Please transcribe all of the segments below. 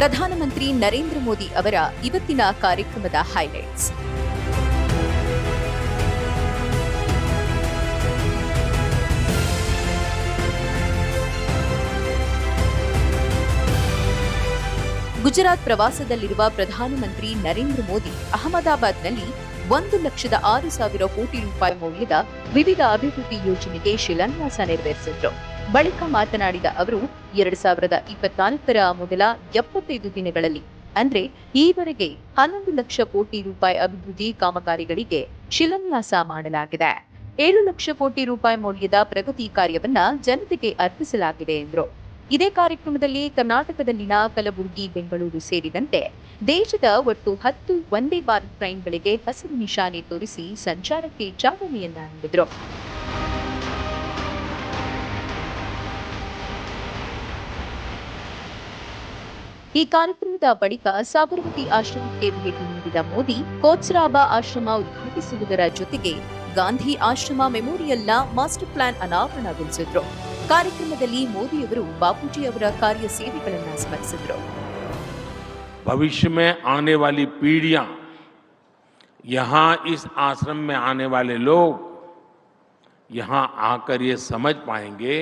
ಪ್ರಧಾನಮಂತ್ರಿ ನರೇಂದ್ರ ಮೋದಿ ಅವರ ಇವತ್ತಿನ ಕಾರ್ಯಕ್ರಮದ ಹೈಲೈಟ್ಸ್ ಗುಜರಾತ್ ಪ್ರವಾಸದಲ್ಲಿರುವ ಪ್ರಧಾನಮಂತ್ರಿ ನರೇಂದ್ರ ಮೋದಿ ಅಹಮದಾಬಾದ್ನಲ್ಲಿ ಒಂದು ಲಕ್ಷದ ಆರು ಸಾವಿರ ಕೋಟಿ ರೂಪಾಯಿ ಮೌಲ್ಯದ ವಿವಿಧ ಅಭಿವೃದ್ಧಿ ಯೋಜನೆಗೆ ಶಿಲಾನ್ಯಾಸ ನೆರವೇರಿಸಿದ್ರು. ಬಳಿಕ ಮಾತನಾಡಿದ ಅವರು, ಎರಡ್ ಸಾವಿರದ ಇಪ್ಪತ್ನಾಲ್ಕರ ಮೊದಲ ಎಪ್ಪತ್ತೈದು ದಿನಗಳಲ್ಲಿ, ಅಂದ್ರೆ ಈವರೆಗೆ ಹನ್ನೊಂದು ಲಕ್ಷ ಕೋಟಿ ರೂಪಾಯಿ ಅಭಿವೃದ್ಧಿ ಕಾಮಗಾರಿಗಳಿಗೆ ಶಿಲಾನ್ಯಾಸ ಮಾಡಲಾಗಿದೆ. ಏಳು ಲಕ್ಷ ಕೋಟಿ ರೂಪಾಯಿ ಮೌಲ್ಯದ ಪ್ರಗತಿ ಕಾರ್ಯವನ್ನ ಜನತೆಗೆ ಅರ್ಪಿಸಲಾಗಿದೆ ಎಂದರು. ಇದೇ ಕಾರ್ಯಕ್ರಮದಲ್ಲಿ ಕರ್ನಾಟಕದಲ್ಲಿನ ಕಲಬುರಗಿ, ಬೆಂಗಳೂರು ಸೇರಿದಂತೆ ದೇಶದ ಒಟ್ಟು ಹತ್ತು ವಂದೇ ಭಾರತ್ ಟ್ರೈನ್ಗಳಿಗೆ ಹಸಿರು ನಿಶಾನೆ ತೋರಿಸಿ ಸಂಚಾರಕ್ಕೆ ಚಾಲನೆಯನ್ನ ನೀಡಿದರು. ಈ ಕಾರ್ಯಕ್ರಮದ ಬಳಿಕ ಸಾಬರಮತಿ ಆಶ್ರಮಕ್ಕೆ ಭೇಟಿ ನೀಡಿದ ಮೋದಿ ಕೋಚ್ರಾಬ ಆಶ್ರಮ ಉದ್ಘಾಟಿಸುವುದರ ಜೊತೆಗೆ ಗಾಂಧಿ ಆಶ್ರಮ ಮೆಮೋರಿಯಲ್ನ ಮಾಸ್ಟರ್ ಪ್ಲಾನ್ ಅನಾವರಣಗೊಳಿಸಿದ್ರು ಕಾರ್ಯಕ್ರಮದಲ್ಲಿ ಮೋದಿಯವರು ಬಾಪೂಜಿ ಅವರ ಕಾರ್ಯ ಸೇವೆಗಳನ್ನು ಸ್ಮರಿಸಿದ್ರು भविष्य में आने वाली पीढ़ियां यहाँ इस आश्रम में आने वाले लोग यहाँ आकर ये समझ पाएंगे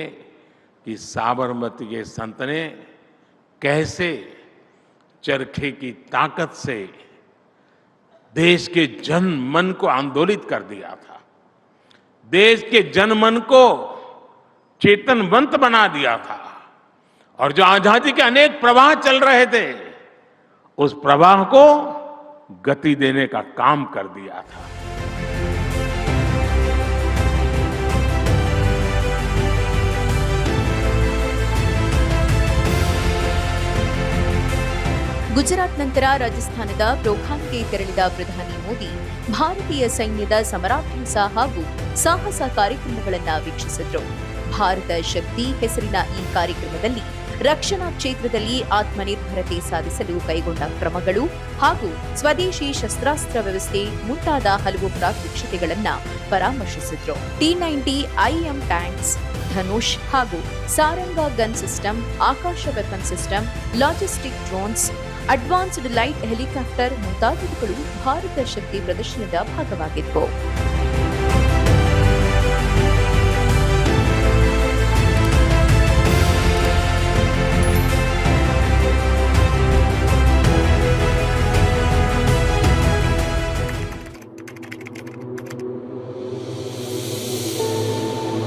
कि साबरमती के संत ने कैसे चरखे की ताकत से देश के जन मन को आंदोलित कर दिया था। देश के जन मन को चेतनवंत बना दिया था। और जो आज़ादी के अनेक प्रवाह चल रहे थे, उस प्रवाह को गति देने का काम कर दिया था। ಗುಜರಾತ್ ನಂತರ ರಾಜಸ್ಥಾನದ ಪ್ರೋಖಾನ್ಗೆ ತೆರಳಿದ ಪ್ರಧಾನಿ ಮೋದಿ ಭಾರತೀಯ ಸೈನ್ಯದ ಸಮರಾಭ್ಯಾಸ ಹಾಗೂ ಸಾಹಸ ಕಾರ್ಯಕ್ರಮಗಳನ್ನು ವೀಕ್ಷಿಸಿದರು. ಭಾರತ ಶಕ್ತಿ ಹೆಸರಿನ ಈ ಕಾರ್ಯಕ್ರಮದಲ್ಲಿ ರಕ್ಷಣಾ ಕ್ಷೇತ್ರದಲ್ಲಿ ಆತ್ಮನಿರ್ಭರತೆ ಸಾಧಿಸಲು ಕೈಗೊಂಡ ಕ್ರಮಗಳು ಹಾಗೂ ಸ್ವದೇಶಿ ಶಸ್ತ್ರಾಸ್ತ್ರ ವ್ಯವಸ್ಥೆ ಮುಂತಾದ ಹಲವು ಪ್ರಾತ್ಯಕ್ಷತೆಗಳನ್ನು ಪರಾಮರ್ಶಿಸಿದ್ರು. T ninety I M tanks, Dhanush ಹಾಗೂ Saranga gun system, Akash weapon system, logistic drones advanced light helicopter ಮುಂತಾದವುಗಳು ಭಾರತ ಶಕ್ತಿ ಪ್ರದರ್ಶನದ ಭಾಗವಾಗಿದ್ದವು